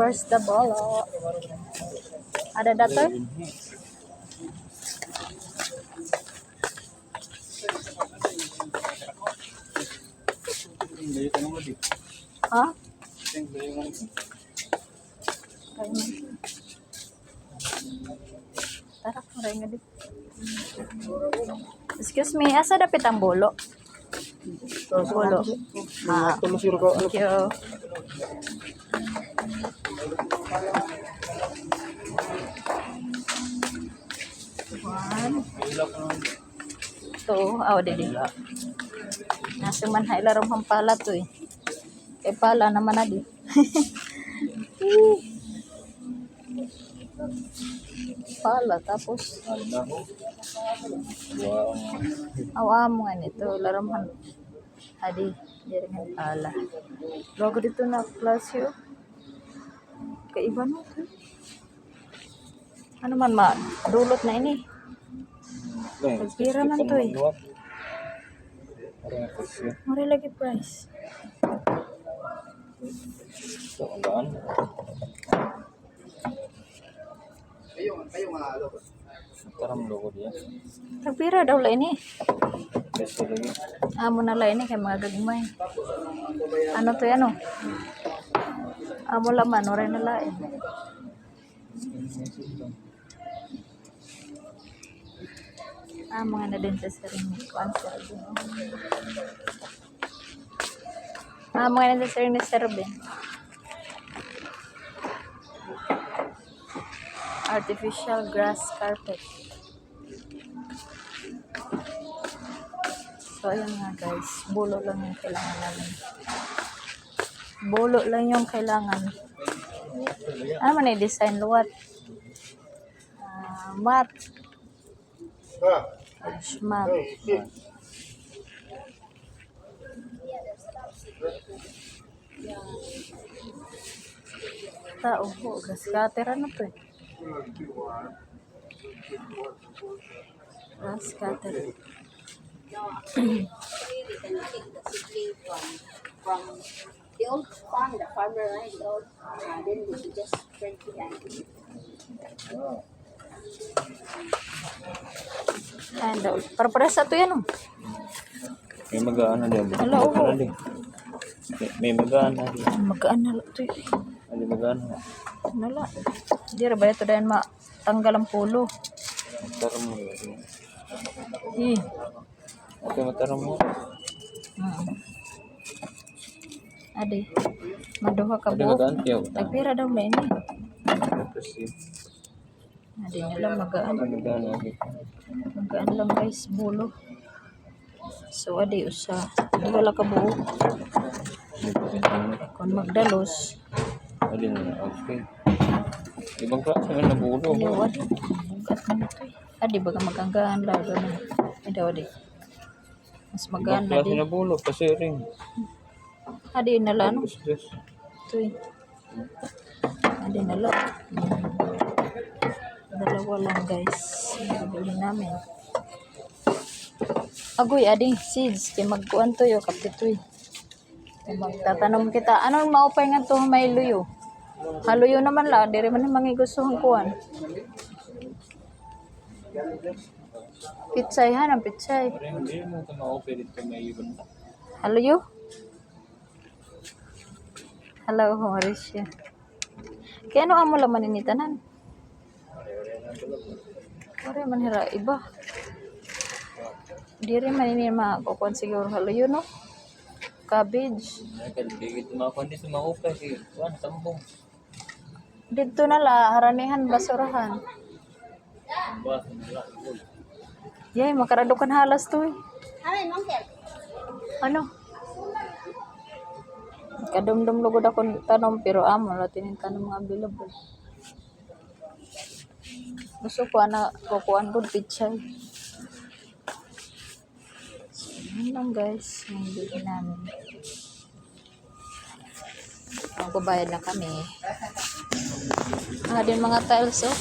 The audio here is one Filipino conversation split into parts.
Where's the bolo? Ada datoy? Ha? Tara, maray nga di. Excuse me, asa dapit ang bolo? Bolo. Ah, thank you. One. Oh, dili. Nasa man ha ilarong pang pala to eh. Kay pala naman na di. pala tapos Wow. awa mo nga nito larong han adi diri pala. Bago dito na class yo. Kaiba no. Ano man ma dulot na ini. Pagpira man to eh. Mura lagi price. Ito, ang daan. Parang logo diya. Pagpira daw la ini. Amo na la ini kay mga gagmay. Ano to yan oh? Amo laman, oray na lain. Ah, mga na din sa sarili cancer din. Ah, mga na sa sarili serbin. Artificial grass carpet. So, ayun nga guys. Bulo lang yung kailangan namin. Bulo lang yung kailangan. Ano man i-design luwat? Ah, mat. Edge mat. Tao po. Gas cutter ano to eh. Gas cutter. the old farm, the farmer, right? The old, uh, then we just spread behind. And, uh, para-para sa to yan oh. May magaan na diyan. Ala, oo. May- May magaan na diyan. Magaan na lang to eh. May magaan na. Nala. Di ra ba ito dahil matanggal ang pulo. Mataram mo. Eh. Okay, mataram mo. Hmm. Adi. Maduha ka tiyaw. Tagpira daw may ini. Kasi, Adi magaan. may magaan na. Magaan lang guys. Bulo. So adi usa. Wala ka buok. Kung magdalos. Adi na. Okay. Ibang klase nga nabulo. Adi adi. Bugat man ito eh. Adi baga maganggaan lang. Adi adi. Mas Ibang magaan na klase di. nabulo. Kasi rin. Adi nala no. Just, just. Ito eh. Adi nala. Dalawa lang guys. Bibili namin. Agoy, adi, seeds. Kaya magkuhan to yo, kapitoy. Kaya magtatanom kita. Anong maupay nga to may luyo? Haluyo naman la, diri man mangi gusto ang kuhan. Pitsay ha, ng pitsay. Ibon. Haluyo? Hello, Mauricio. Kaya ano amo laman ini tanan? Ore man hira iba. Diri man ini makakukuhan siguro haluyo no? Cabbage. Ay, kalbigit mga kundi sa ma-offer. Sige, kuhan, sambong. Dito na la, haranihan, basurahan. Yay, makaradukan halas to eh. Ano? Kadumdum lugod ako tanom pero amo la tinin tanom mga available. Gusto ko ana kukuan ko pichay. So, yun lang guys, yung bili namin. Magbabayad na kami. Mga din mga tiles oh.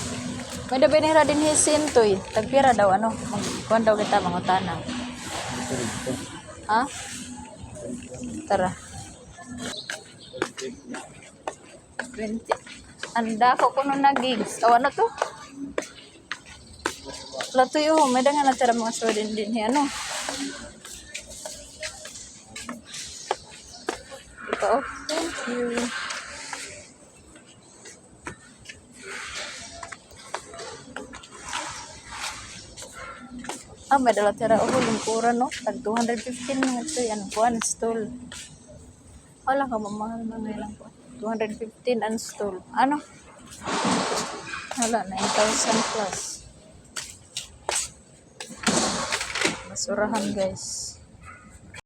May dabi ni din hisin to eh. Tagpira daw ano. Magkuhan daw kita mga tanang. Ha? Tara. 20. Anda ko kuno na gigs. O ano to? Lato yun. May dangan na tira mga student din. eh, Ano? Ito. oh. Thank you. Ah, may dala tira oh, lingkuran no. Tag 215 nga ito yan. Kuan stall. Wala ka mamahal na ngayon po. 215 ang stall. Ano? Wala, 9,000 plus. Basurahan guys.